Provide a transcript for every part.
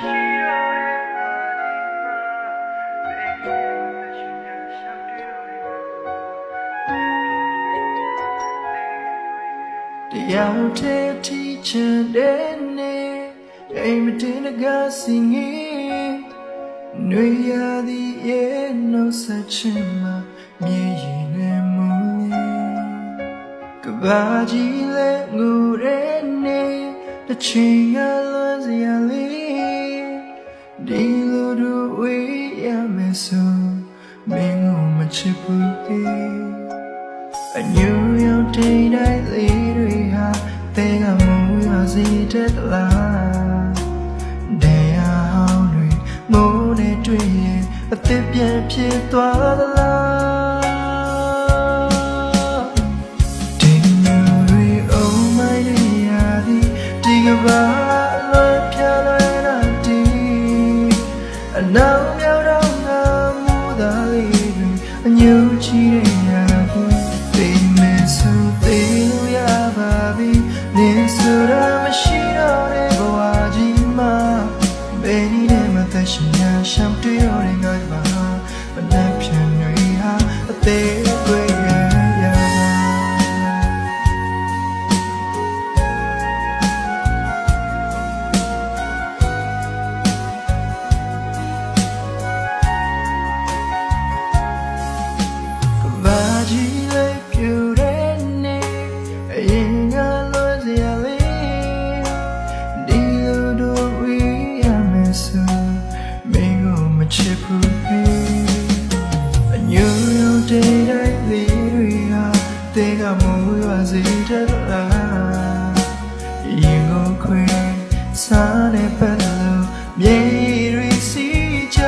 တရားတဲ့တီချင်တဲ့နေအိမ်မတင်တကားစင်ငယ်နွေရာသီရဲ့နှုတ်ဆက်ခြင်းမှာမြည်ရင်နဲ့မူကဘာကြီးလဲငိုတဲ့နေတစ်ချိန်ကလွန်စရာလေး ဆိုမင်းကိုမချစ်ဘူးလေအညူရောတိတ်တိုင်းလေးတွေဟာတဲကမူရစီတဲ့လားတရားဟောင်းတွေမိုးနဲ့တွေ့ရင်အသက်ပြန်ဖြစ်သွားသလား မ်းတွေ့ရတဲ့ငါပါမနှက်ဖြန်တွေဟာအသေး တေးကမိုးရွာစေတဲ့လားရင်ကိုခွေစားနေပတ်လို့မြေတွေစီချ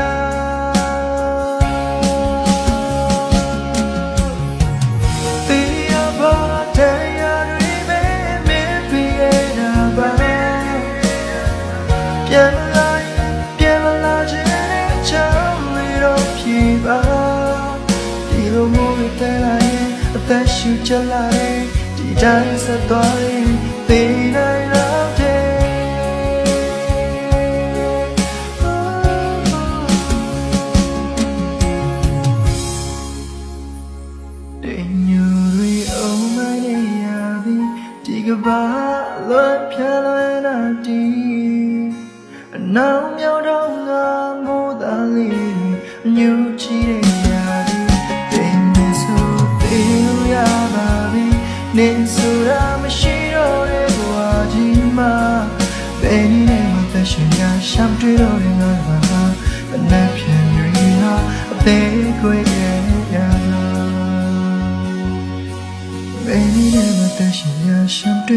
တရားပါတရားတွေပဲမင်းပြရတာပါပြန်လာရင်ပြန်မလာခြင်းနဲ့ချမ်းလေးတော့ဖြေပါဒီလိုမျိုးပဲလာရင်အ သက်ရှူချလာတယ်ဒီတိုင်းဆက်သွားရင်သိနိုင်တော့တယ်တင်ညူရီအောင်မရရသည်ဒီကဘာလွန်ဖြာလွန်လာတီအနောင်မြောက်တော့ငါမိုးသားလေးတွေအညူချီတဲ့ရာသည် နေဆိုတာမရှိတော့တဲ့ဘဝကြီးမှာဘယ်နည်းနဲ့မှသက်ရှင်ရရှမ်းတွေ့တော့တဲ့ငါပါဘယ်နဲ့ပြန်ရည်ဟာအသေးခွေရဲ့ရာ Baby never that she yeah sham to